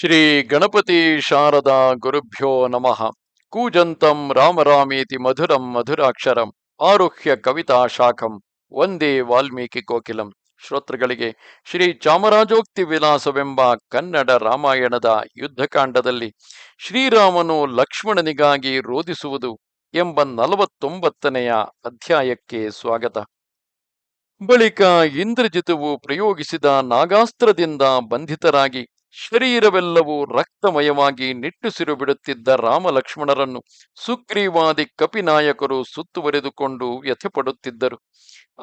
ಶ್ರೀ ಗಣಪತಿ ಶಾರದಾ ಗುರುಭ್ಯೋ ನಮಃ. ಕೂಜಂತಂ ರಾಮರಾಮೇತಿ ಮಧುರಂ ಮಧುರಾಕ್ಷರಂ. ಆರುಹ್ಯ ಕವಿತಾ ಶಾಖಂ. ಒಂದೇ ವಾಲ್ಮೀಕಿ ಕೋಕಿಲಂ. ಶ್ರೋತೃಗಳಿಗೆ ಶ್ರೀ ಚಾಮರಾಜೋಕ್ತಿ ವಿಲಾಸವೆಂಬ ಕನ್ನಡ ರಾಮಾಯಣದ ಯುದ್ಧಕಾಂಡದಲ್ಲಿ ಶ್ರೀರಾಮನು ಲಕ್ಷ್ಮಣನಿಗಾಗಿ ರೋಧಿಸುವುದು ಎಂಬ ನಲವತ್ತೊಂಬತ್ತನೆಯ ಅಧ್ಯಾಯಕ್ಕೆ ಸ್ವಾಗತ. ಬಳಿಕ ಇಂದ್ರಜಿತವು ಪ್ರಯೋಗಿಸಿದ ನಾಗಾಸ್ತ್ರದಿಂದ ಬಂಧಿತರಾಗಿ ಶರೀರವೆಲ್ಲವೂ ರಕ್ತಮಯವಾಗಿ ನಿಟ್ಟುಸಿರು ಬಿಡುತ್ತಿದ್ದ ರಾಮಲಕ್ಷ್ಮಣರನ್ನು ಸುಗ್ರೀವಾದಿ ಕಪಿನಾಯಕರು ಸುತ್ತುವರೆದುಕೊಂಡು ವ್ಯಥೆಪಡುತ್ತಿದ್ದರು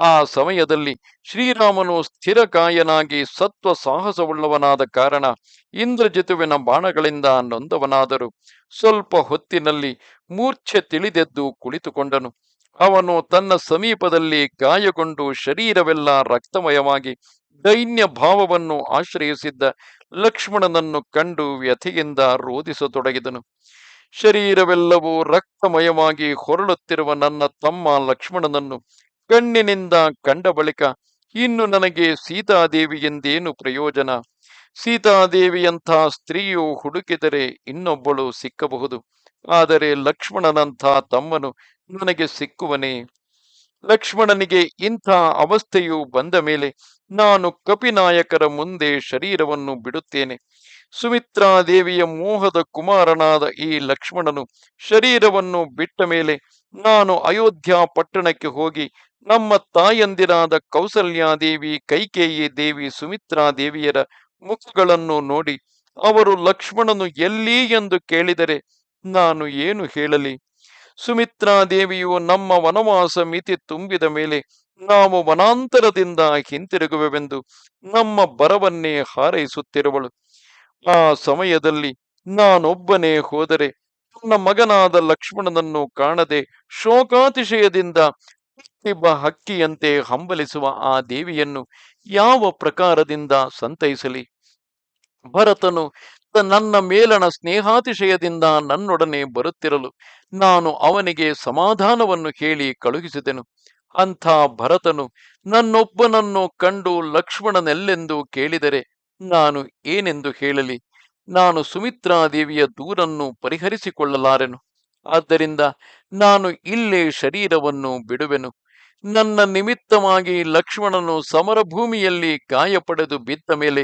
ಆ ಸಮಯದಲ್ಲಿ ಶ್ರೀರಾಮನು ಸ್ಥಿರಕಾಯನಾಗಿ ಸತ್ವ ಸಾಹಸವುಳ್ಳವನಾದ ಕಾರಣ ಇಂದ್ರಜಿತುವಿನ ಬಾಣಗಳಿಂದ ನೊಂದವನಾದರು. ಸ್ವಲ್ಪ ಹೊತ್ತಿನಲ್ಲಿ ಮೂರ್ಛೆ ತಿಳಿದೆದ್ದು ಕುಳಿತುಕೊಂಡನು. ಅವನು ತನ್ನ ಸಮೀಪದಲ್ಲಿ ಗಾಯಗೊಂಡು ಶರೀರವೆಲ್ಲ ರಕ್ತಮಯವಾಗಿ ದೈನ್ಯ ಭಾವವನ್ನು ಆಶ್ರಯಿಸಿದ್ದ ಲಕ್ಷ್ಮಣನನ್ನು ಕಂಡು ವ್ಯಥೆಯಿಂದ ರೋಧಿಸತೊಡಗಿದನು. ಶರೀರವೆಲ್ಲವೂ ರಕ್ತಮಯವಾಗಿ ಹೊರಳುತ್ತಿರುವ ನನ್ನ ತಮ್ಮ ಲಕ್ಷ್ಮಣನನ್ನು ಕಣ್ಣಿನಿಂದ ಕಂಡ ಬಳಿಕ ಇನ್ನು ನನಗೆ ಸೀತಾದೇವಿಯೆಂದೇನು ಪ್ರಯೋಜನ? ಸೀತಾದೇವಿಯಂಥ ಸ್ತ್ರೀಯು ಹುಡುಕಿದರೆ ಇನ್ನೊಬ್ಬಳು ಸಿಕ್ಕಬಹುದು. ಆದರೆ ಲಕ್ಷ್ಮಣನಂಥ ತಮ್ಮನು ನನಗೆ ಸಿಕ್ಕುವನೇ ಲಕ್ಷ್ಮಣನಿಗೆ ಇಂಥ ಅವಸ್ಥೆಯು ಬಂದ ಮೇಲೆ ನಾನು ಕಪಿನಾಯಕರ ಮುಂದೆ ಶರೀರವನ್ನು ಬಿಡುತ್ತೇನೆ. ಸುಮಿತ್ರಾದೇವಿಯ ಮೋಹದ ಕುಮಾರನಾದ ಈ ಲಕ್ಷ್ಮಣನು ಶರೀರವನ್ನು ಬಿಟ್ಟ ಮೇಲೆ ನಾನು ಅಯೋಧ್ಯ ಪಟ್ಟಣಕ್ಕೆ ಹೋಗಿ ನಮ್ಮ ತಾಯಂದಿರಾದ ಕೌಸಲ್ಯಾದೇವಿ, ಕೈಕೇಯಿ ದೇವಿ, ಸುಮಿತ್ರಾದೇವಿಯರ ಮುಖಗಳನ್ನು ನೋಡಿ ಅವರು ಲಕ್ಷ್ಮಣನು ಎಲ್ಲಿ ಎಂದು ಕೇಳಿದರೆ ನಾನು ಏನು ಹೇಳಲಿ? ಸುಮಿತ್ರಾದೇವಿಯು ನಮ್ಮ ವನವಾಸ ಮಿತಿ ತುಂಬಿದ ಮೇಲೆ ನಾವು ವನಾಂತರದಿಂದ ಹಿಂತಿರುಗುವೆವೆಂದು ನಮ್ಮ ಬರವನ್ನೇ ಹಾರೈಸುತ್ತಿರುವಳು. ಆ ಸಮಯದಲ್ಲಿ ನಾನೊಬ್ಬನೇ ಹೋದರೆ ನನ್ನ ಮಗನಾದ ಲಕ್ಷ್ಮಣನನ್ನು ಕಾಣದೆ ಶೋಕಾತಿಶಯದಿಂದ ಪ್ರತಿಭ ಹಕ್ಕಿಯಂತೆ ಹಂಬಲಿಸುವ ಆ ದೇವಿಯನ್ನು ಯಾವ ಪ್ರಕಾರದಿಂದ ಸಂತೈಸಲಿ? ಭರತನು ನನ್ನ ಮೇಲಣ ಸ್ನೇಹಾತಿಶಯದಿಂದ ನನ್ನೊಡನೆ ಬರುತ್ತಿರಲು, ನಾನು ಅವನಿಗೆ ಸಮಾಧಾನವನ್ನು ಹೇಳಿ ಕಳುಹಿಸಿದೆನು. ಅಂಥ ಭರತನು ನನ್ನೊಬ್ಬನನ್ನು ಕಂಡು ಲಕ್ಷ್ಮಣನೆಲ್ಲೆಂದು ಕೇಳಿದರೆ ನಾನು ಏನೆಂದು ಹೇಳಲಿ? ನಾನು ಸುಮಿತ್ರಾದೇವಿಯ ದೂರನ್ನು ಪರಿಹರಿಸಿಕೊಳ್ಳಲಾರೆನು. ಆದ್ದರಿಂದ ನಾನು ಇಲ್ಲೇ ಶರೀರವನ್ನು ಬಿಡುವೆನು. ನನ್ನ ನಿಮಿತ್ತವಾಗಿ ಲಕ್ಷ್ಮಣನು ಸಮರಭೂಮಿಯಲ್ಲಿ ಗಾಯಪಡೆದು ಬಿದ್ದ ಮೇಲೆ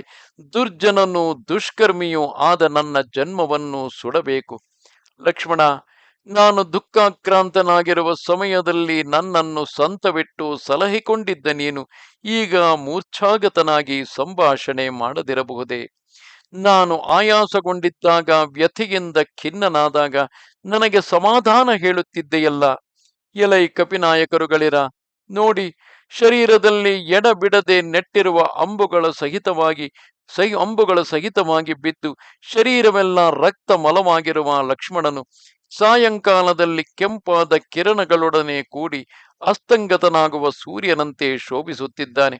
ದುರ್ಜನನು ದುಷ್ಕರ್ಮಿಯೂ ಆದ ನನ್ನ ಜನ್ಮವನ್ನು ಸುಡಬೇಕು. ಲಕ್ಷ್ಮಣ, ನಾನು ದುಃಖಾಕ್ರಾಂತನಾಗಿರುವ ಸಮಯದಲ್ಲಿ ನನ್ನನ್ನು ಸಂತವಿಟ್ಟು ಸಲಹಿಕೊಂಡಿದ್ದ ನೀನು ಈಗ ಮೂರ್ಛಾಗತನಾಗಿ ಸಂಭಾಷಣೆ ಮಾಡದಿರಬಹುದೇ? ನಾನು ಆಯಾಸಗೊಂಡಿದ್ದಾಗ, ವ್ಯಥೆಯಿಂದ ಖಿನ್ನನಾದಾಗ ನನಗೆ ಸಮಾಧಾನ ಹೇಳುತ್ತಿದ್ದೆಯಲ್ಲ? ಎಲೈ ಕಪಿನಾಯಕರುಗಳಿರ ನೋಡಿ ಶರೀರದಲ್ಲಿ ಎಡಬಿಡದೆ ನೆಟ್ಟಿರುವ ಅಂಬುಗಳ ಸಹಿತವಾಗಿ ಸಹಿ ಅಂಬುಗಳ ಸಹಿತವಾಗಿ ಬಿದ್ದು ಶರೀರವೆಲ್ಲ ರಕ್ತ ಮಲವಾಗಿರುವ ಲಕ್ಷ್ಮಣನು ಸಾಯಂಕಾಲದಲ್ಲಿ ಕೆಂಪಾದ ಕಿರಣಗಳೊಡನೆ ಕೂಡಿ ಅಸ್ತಂಗತನಾಗುವ ಸೂರ್ಯನಂತೆ ಶೋಭಿಸುತ್ತಿದ್ದಾನೆ.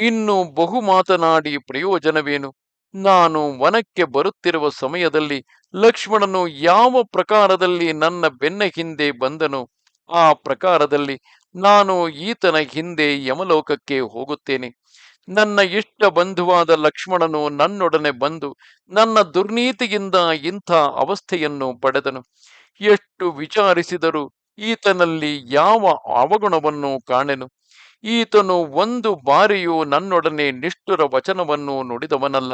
ಇನ್ನು ಬಹು ಮಾತನಾಡಿ ಪ್ರಯೋಜನವೇನು? ನಾನು ವನಕ್ಕೆ ಬರುತ್ತಿರುವ ಸಮಯದಲ್ಲಿ ಲಕ್ಷ್ಮಣನು ಯಾವ ಪ್ರಕಾರದಲ್ಲಿ ನನ್ನ ಬೆನ್ನ ಹಿಂದೆ ಬಂದನು ಆ ಪ್ರಕಾರದಲ್ಲಿ ನಾನು ಈತನ ಹಿಂದೆ ಯಮಲೋಕಕ್ಕೆ ಹೋಗುತ್ತೇನೆ. ನನ್ನ ಇಷ್ಟ ಬಂಧುವಾದ ಲಕ್ಷ್ಮಣನು ನನ್ನೊಡನೆ ಬಂದು ನನ್ನ ದುರ್ನೀತಿಯಿಂದ ಇಂಥ ಅವಸ್ಥೆಯನ್ನು ಪಡೆದನು. ಎಷ್ಟು ವಿಚಾರಿಸಿದರೂ ಈತನಲ್ಲಿ ಯಾವ ಅವಗುಣವನ್ನು ಕಾಣೆನು. ಈತನು ಒಂದು ಬಾರಿಯೂ ನನ್ನೊಡನೆ ನಿಷ್ಠುರ ವಚನವನ್ನು ನುಡಿದವನಲ್ಲ.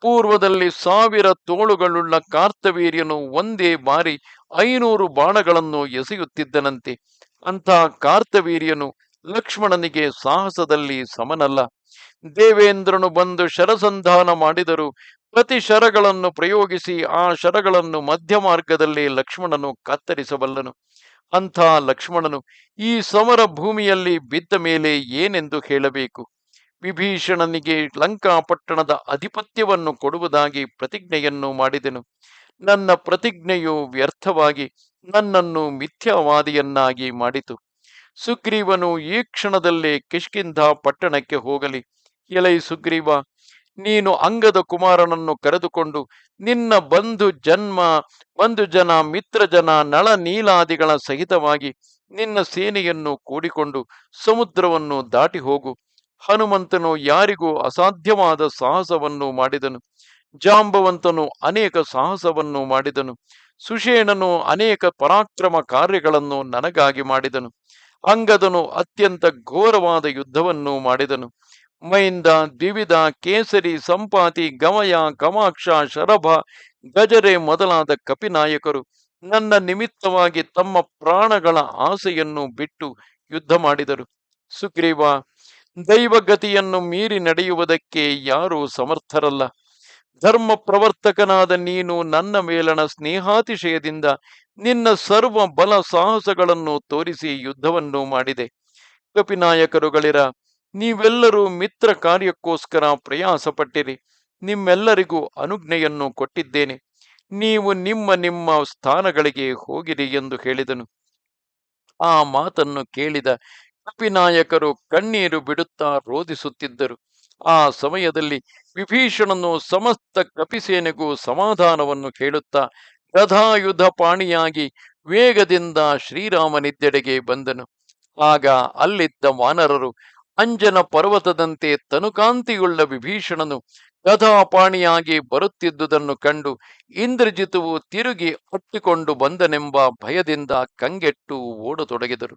ಪೂರ್ವದಲ್ಲಿ ಸಾವಿರ ತೋಳುಗಳುಳ್ಳ ಕಾರ್ತವೀರ್ಯನು ಒಂದೇ ಬಾರಿ ಐನೂರು ಬಾಣಗಳನ್ನು ಎಸೆಯುತ್ತಿದ್ದನಂತೆ. ಅಂಥ ಕಾರ್ತವೀರ್ಯನು ಲಕ್ಷ್ಮಣನಿಗೆ ಸಾಹಸದಲ್ಲಿ ಸಮನಲ್ಲ. ದೇವೇಂದ್ರನು ಬಂದು ಶರಸಂಧಾನ ಮಾಡಿದರು ಪ್ರತಿ ಶರಗಳನ್ನು ಪ್ರಯೋಗಿಸಿ ಆ ಶರಗಳನ್ನು ಮಧ್ಯ ಮಾರ್ಗದಲ್ಲಿ ಲಕ್ಷ್ಮಣನು ಕತ್ತರಿಸಬಲ್ಲನು. ಅಂಥ ಲಕ್ಷ್ಮಣನು ಈ ಸಮರ ಭೂಮಿಯಲ್ಲಿ ಬಿದ್ದ ಮೇಲೆ ಏನೆಂದು ಹೇಳಬೇಕು? ವಿಭೀಷಣನಿಗೆ ಲಂಕಾಪಟ್ಟಣದ ಅಧಿಪತ್ಯವನ್ನು ಕೊಡುವುದಾಗಿ ಪ್ರತಿಜ್ಞೆಯನ್ನು ಮಾಡಿದೆನು. ನನ್ನ ಪ್ರತಿಜ್ಞೆಯು ವ್ಯರ್ಥವಾಗಿ ನನ್ನನ್ನು ಮಿಥ್ಯಾವಾದಿಯನ್ನಾಗಿ ಮಾಡಿತು. ಸುಗ್ರೀವನು ಈ ಕ್ಷಣದಲ್ಲೇ ಕಿಷ್ಕಿಂಧ ಪಟ್ಟಣಕ್ಕೆ ಹೋಗಲಿ. ಎಲೈ ಸುಗ್ರೀವ, ನೀನು ಅಂಗದ ಕುಮಾರನನ್ನು ಕರೆದುಕೊಂಡು ನಿನ್ನ ಬಂಧು ಜನ್ಮ, ಬಂಧು ಜನ, ಮಿತ್ರ ಜನ, ನಳ ನೀಲಾದಿಗಳ ಸಹಿತವಾಗಿ ನಿನ್ನ ಸೇನೆಯನ್ನು ಕೂಡಿಕೊಂಡು ಸಮುದ್ರವನ್ನು ದಾಟಿ ಹೋಗು. ಹನುಮಂತನು ಯಾರಿಗೂ ಅಸಾಧ್ಯವಾದ ಸಾಹಸವನ್ನು ಮಾಡಿದನು. ಜಾಂಬವಂತನು ಅನೇಕ ಸಾಹಸವನ್ನು ಮಾಡಿದನು. ಸುಷೇಣನು ಅನೇಕ ಪರಾಕ್ರಮ ಕಾರ್ಯಗಳನ್ನು ನನಗಾಗಿ ಮಾಡಿದನು. ಅಂಗದನು ಅತ್ಯಂತ ಘೋರವಾದ ಯುದ್ಧವನ್ನು ಮಾಡಿದನು. ಮೈಂದ, ದ್ವಿವಿಧ, ಕೇಸರಿ, ಸಂಪಾತಿ, ಗಮಯ, ಕಮಾಕ್ಷ, ಶರಭ, ಗಜರೆ ಮೊದಲಾದ ಕಪಿನಾಯಕರು ನನ್ನ ನಿಮಿತ್ತವಾಗಿ ತಮ್ಮ ಪ್ರಾಣಗಳ ಆಸೆಯನ್ನು ಬಿಟ್ಟು ಯುದ್ಧ ಮಾಡಿದರು. ಸುಗ್ರೀವ ದೈವಗತಿಯನ್ನು ಮೀರಿ ನಡೆಯುವುದಕ್ಕೆ ಯಾರೂ ಸಮರ್ಥರಲ್ಲ. ಧರ್ಮ ಪ್ರವರ್ತಕನಾದ ನೀನು ನನ್ನ ಮೇಲನ ಸ್ನೇಹಾತಿಶಯದಿಂದ ನಿನ್ನ ಸರ್ವ ಬಲ ಸಾಹಸಗಳನ್ನು ತೋರಿಸಿ ಯುದ್ಧವನ್ನು ಮಾಡಿದೆ. ಕಪಿನಾಯಕರುಗಳಿರ, ನೀವೆಲ್ಲರೂ ಮಿತ್ರ ಕಾರ್ಯಕ್ಕೋಸ್ಕರ ಪ್ರಯಾಸ ಪಟ್ಟಿರಿ ನಿಮ್ಮೆಲ್ಲರಿಗೂ ಅನುಜ್ಞೆಯನ್ನು ಕೊಟ್ಟಿದ್ದೇನೆ. ನೀವು ನಿಮ್ಮ ನಿಮ್ಮ ಸ್ಥಾನಗಳಿಗೆ ಹೋಗಿರಿ ಎಂದು ಹೇಳಿದನು. ಆ ಮಾತನ್ನು ಕೇಳಿದ ಕಪಿನಾಯಕರು ಕಣ್ಣೀರು ಬಿಡುತ್ತಾ ರೋಧಿಸುತ್ತಿದ್ದರು ಆ ಸಮಯದಲ್ಲಿ ವಿಭೀಷಣನು ಸಮಸ್ತ ಕಪಿಸೇನೆಗೂ ಸಮಾಧಾನವನ್ನು ಕೇಳುತ್ತಾ ಗದಾಯುಧ ಪಾಣಿಯಾಗಿ ವೇಗದಿಂದ ಶ್ರೀರಾಮನಿದ್ದೆಡೆಗೆ ಬಂದನು. ಆಗ ಅಲ್ಲಿದ್ದ ವಾನರರು ಅಂಜನ ಪರ್ವತದಂತೆ ತನುಕಾಂತಿಯುಳ್ಳ ವಿಭೀಷಣನು ಗಧಾಪಾಣಿಯಾಗಿ ಬರುತ್ತಿದ್ದುದನ್ನು ಕಂಡು ಇಂದ್ರಜಿತುವು ತಿರುಗಿ ಅಟ್ಟಿಕೊಂಡು ಬಂದನೆಂಬ ಭಯದಿಂದ ಕಂಗೆಟ್ಟು ಓಡತೊಡಗಿದರು.